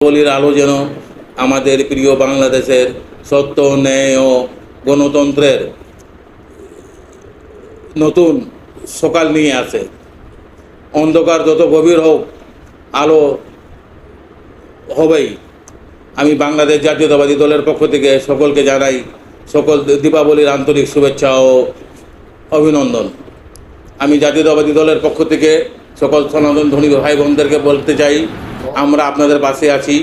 বলির আলো যেন আমাদের প্রিয় বাংলাদেশের সত্য, ন্যায় ও গণতন্ত্রের নতুন সকাল নিয়ে আসে। অন্ধকার যত গভীর হোক, আলো হবেই। আমি বাংলাদেশ জাতীয়তাবাদী দলের পক্ষ থেকে সকলকে জানাই সকল দীপাবলির আন্তরিক শুভেচ্ছা ও অভিনন্দন। আমি জাতীয়তাবাদী দলের পক্ষ থেকে সকল সনাতন ধনী ভাই বোনদেরকে বলতে চাই আমরা আপনাদের পাশে আছি,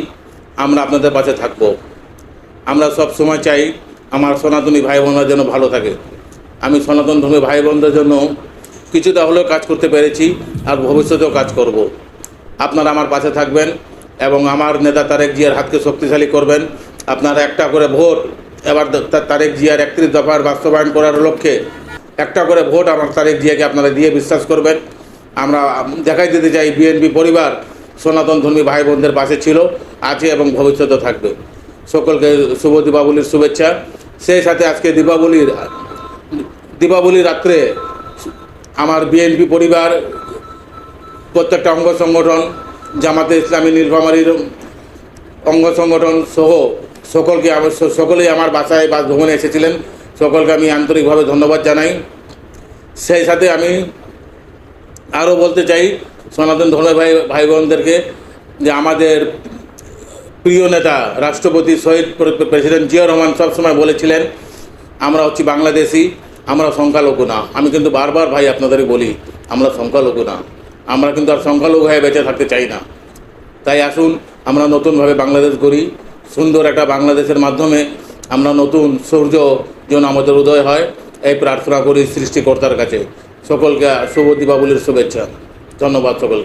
আমরা আপনাদের পাশে থাকব। আমরা সব সময় চাই আমার সনাতনী ভাই বোনরা যেন ভালো থাকে। আমি সনাতন ধর্মী ভাই বোনদের জন্য কিছুটা হলেও কাজ করতে পেরেছি আর ভবিষ্যতেও কাজ করব। আপনারা আমার পাশে থাকবেন এবং আমার নেতা তারেক জিয়ার হাতকে শক্তিশালী করবেন। আপনারা একটা করে ভোট, এবার তারেক জিয়ার একত্রিশ দফার বাস্তবায়ন করার লক্ষ্যে একটা করে ভোট আমার তারেক জিয়াকে আপনারা দিয়ে বিশ্বাস করবেন। আমরা দেখাই দিতে চাই বিএনপি পরিবার সনাতন ধর্মী ভাই বোনদের পাশে ছিল, আছে এবং ভবিষ্যতে থাকবে। সকলকে শুভ দীপাবলির শুভেচ্ছা। সেই সাথে আজকে দীপাবলির, দীপাবলি রাত্রে আমার বিএনপি পরিবার, প্রত্যেকটা অঙ্গ সংগঠন, জামাতে ইসলামী নীলফামারীর অঙ্গ সংগঠন সহ সকলকে আমার, সকলেই আমার বাসায় বাসভবনে এসেছিলেন। সকলকে আমি আন্তরিকভাবে ধন্যবাদ জানাই। সেই সাথে আমি আরও বলতে চাই সনাতন ধর্মের ভাই ভাই বোনদেরকে যে আমাদের প্রিয় নেতা রাষ্ট্রপতি শহীদ প্রেসিডেন্ট জিয়া রহমান সবসময় বলেছিলেন, আমরা হচ্ছি বাংলাদেশি, আমরা সংখ্যালঘু না। আমি কিন্তু বারবার ভাই আপনাদের বলি, আমরা সংখ্যালঘু না। আমরা কিন্তু আর সংখ্যালঘু হয়ে বেঁচে থাকতে চাই না। তাই আসুন, আমরা নতুনভাবে বাংলাদেশ গড়ি। সুন্দর একটা বাংলাদেশের মাধ্যমে আমরা নতুন সূর্য যেন আমাদের উদয় হয়, এই প্রার্থনা করি সৃষ্টিকর্তার কাছে। সকলকে শুভ দীপাবলির শুভেচ্ছা। ধন্যবাদ সকলকে।